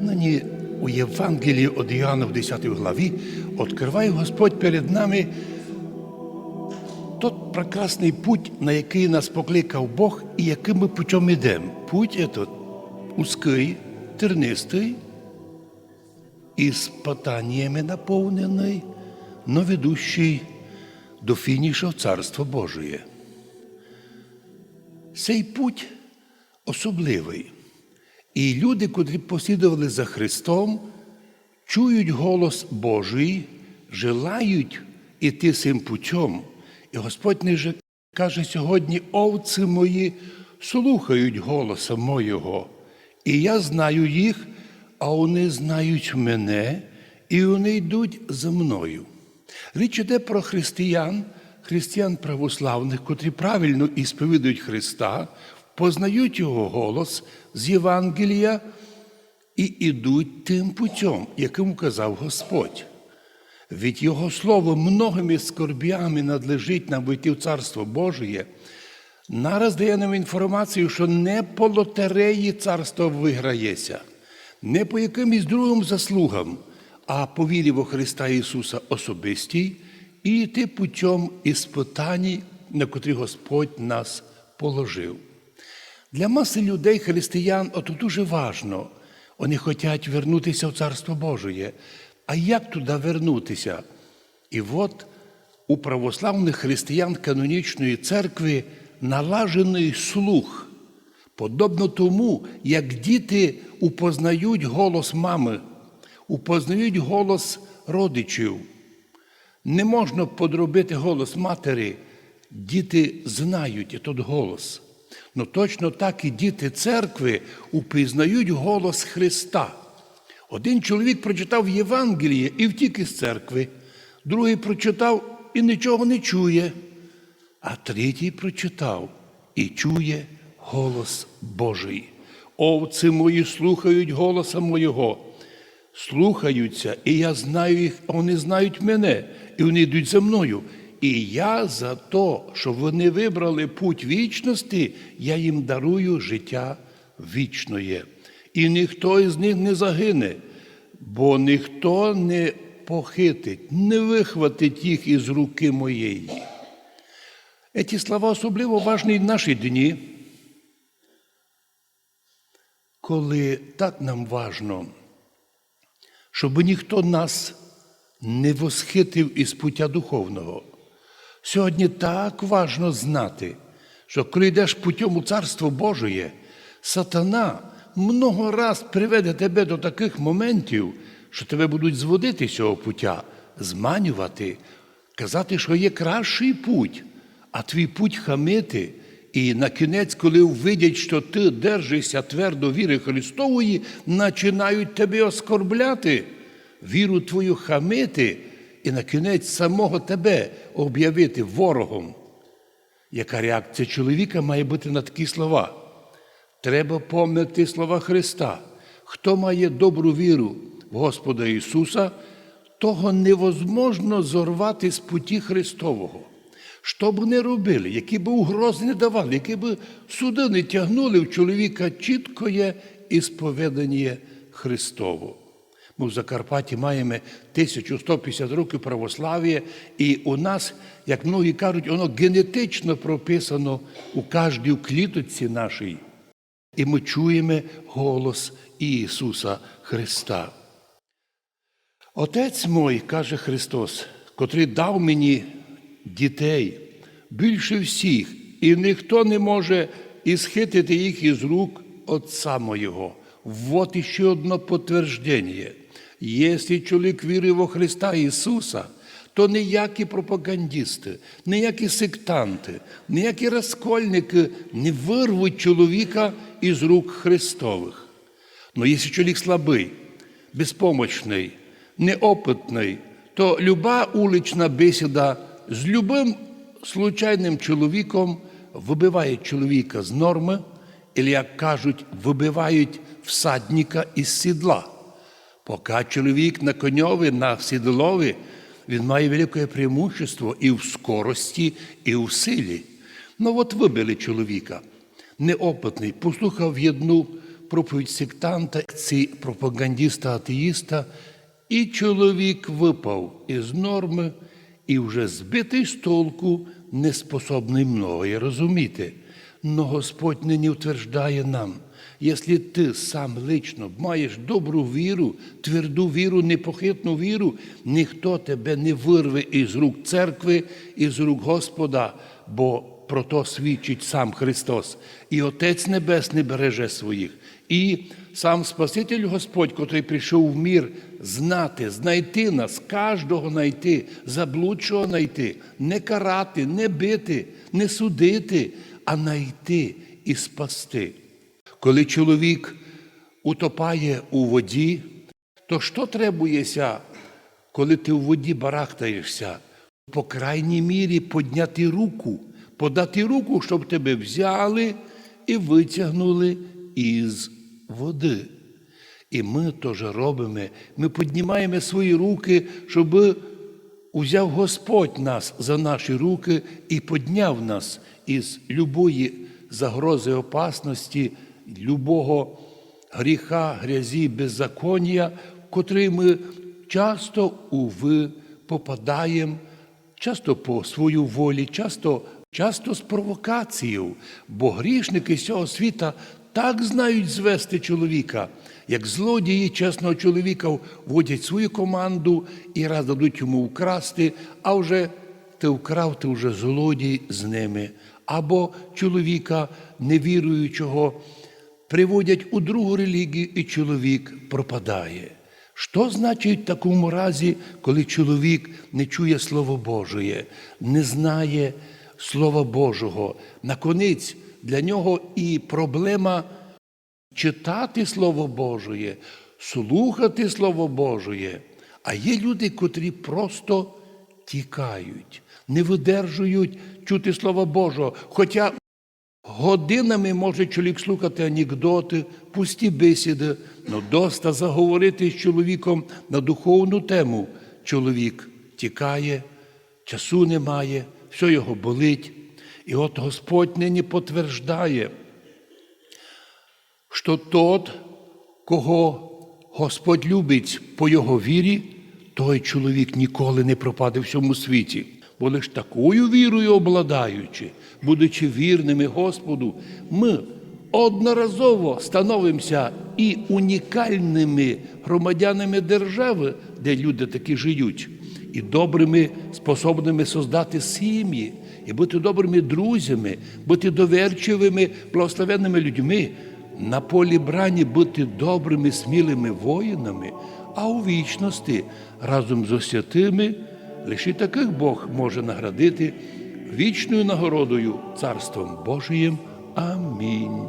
Нині у Євангелії від Іоанна в 10 главі відкриває Господь перед нами тот прекрасний путь, на який нас покликав Бог і яким ми путем йдемо. Путь этот узкий, тернистий, із питаннями наповнений, но ведущий до фінішу Царства Божие. Цей путь особливий. І люди, котрі послідували за Христом, чують голос Божий, желають іти цим путем. І Господь не же- каже сьогодні, овці мої слухають голоса моєго, і я знаю їх, а вони знають мене, і вони йдуть за мною. Річ іде про християн, християн православних, котрі правильно і сповідують Христа, познають Його голос з Євангелія і ідуть тим путем, яким указав Господь. Від Його Слово многими скорбями надлежить нам вийти в Царство Божє. Нараз дає нам інформацію, що не по лотереї царство виграється, не по якимось другим заслугам, а по вірі во Христа Ісуса особистій і йти путем іспитань, на котрі Господь нас положив. Для маси людей, християн, ото дуже важно. Вони хочуть вернутися в Царство Божє. А як туди вернутися? І от у православних християн канонічної церкви налажений слух, подобно тому, як діти упознають голос мами, упознають голос родичів. Не можна подробити голос матері, діти знають той голос. Ну точно так і діти церкви упізнають голос Христа. Один чоловік прочитав Євангеліє і втік із церкви, другий прочитав і нічого не чує, а третій прочитав і чує голос Божий. Овці мої слухають голоса моєго, слухаються, і я знаю їх, а вони знають мене, і вони йдуть за мною. І я за те, що вони вибрали путь вічності, я їм дарую життя вічноє. І ніхто із них не загине, бо ніхто не похитить, не вихватить їх із руки моєї. Ці слова особливо важні в наші дні, коли так нам важно, щоб ніхто нас не восхитив із пуття духовного. Сьогодні так важно знати, що коли йдеш путем у Царство Божє, сатана много раз приведе тебе до таких моментів, що тебе будуть зводити з цього пуття, зманювати, казати, що є кращий путь, а твій путь хамити. І на кінець, коли увидять, що ти держишся твердо віри Христової, починають тебе оскорбляти, віру твою хамити, і на кінець самого тебе об'явити ворогом. Яка реакція чоловіка має бути на такі слова? Треба пам'ятати слова Христа. Хто має добру віру в Господа Ісуса, того невозможно зорвати з путі Христового. Що б не робили, які б угрози не давали, які б суди не тягнули в чоловіка, чітко є ісповідання Христово. Ми в Закарпатті маємо 1150 років православ'я, і у нас, як многі кажуть, воно генетично прописано у кожній кліточці нашій. І ми чуємо голос Ісуса Христа. Отець мой, каже Христос, котрий дав мені дітей більше всіх, і ніхто не може ісхитити їх із рук Отця моєго. Вот іще одне підтвердження. Якщо чоловік вірив во Христа Ісуса, то ніякі пропагандисти, ніякі сектанти, ніякі розкольники не вирвуть чоловіка із рук Христових. Но якщо чоловік слабий, безпомощний, неопитний, то люба улична бесіда з любим случайним чоловіком вибиває чоловіка з норми, або, як кажуть, вибивають всадника із сідла. Поки чоловік на коньові, на сідлові, він має велике преимущество і в скорості, і в силі. Ну от вибили чоловіка, неопитний, послухав одну проповідь сектанта, ці пропагандіста атеїста, і чоловік випав із норми і вже збитий з толку, не способний многое розуміти. Но Господь нині утверждає нам, якщо ти сам лично маєш добру віру, тверду віру, непохитну віру, ніхто тебе не вирве із рук церкви, із рук Господа, бо про то свідчить сам Христос. І Отець Небесний береже своїх. І сам Спаситель Господь, котрий прийшов в мір знати, знайти нас, кожного знайти, заблудшого знайти, не карати, не бити, не судити, а знайти і спасти. Коли чоловік утопає у воді, то що требується, коли ти у воді барахтаєшся? По крайній мірі підняти руку, подати руку, щоб тебе взяли і витягнули із води. І ми теж робимо, ми піднімаємо свої руки, щоб узяв Господь нас за наші руки і підняв нас із любої загрози опасності, любого гріха, грязі, беззаконня, в котрий ми часто уви попадаємо, часто по свою волі, часто, часто з провокацією, бо грішники цього світа так знають звести чоловіка, як злодії чесного чоловіка вводять свою команду і раз дадуть йому вкрасти, а вже ти вкрав, ти вже злодій з ними. Або чоловіка невіруючого приводять у другу релігію, і чоловік пропадає. Що значить в такому разі, коли чоловік не чує Слово Божє, не знає Слова Божого? Наконець для нього і проблема читати Слово Божє, слухати Слово Божє. А є люди, котрі просто тікають, не видержують чути Слова Божого. Хоча годинами може чоловік слухати анекдоти, пусті бесіди, але доста заговорити з чоловіком на духовну тему. Чоловік тікає, часу немає, все його болить. І от Господь нині потверждає, що тот, кого Господь любить по його вірі, той чоловік ніколи не пропаде в цьому світі. Бо лиш такою вірою обладаючи, будучи вірними Господу, ми одноразово становимося і унікальними громадянами держави, де люди такі живуть, і добрими, способними создати сім'ї, і бути добрими друзями, бути доверчивими, благословенними людьми, на полі брані бути добрими, смілими воїнами, а у вічності разом з святими лише таких Бог може наградити вічною нагородою Царством Божиєм. Амінь.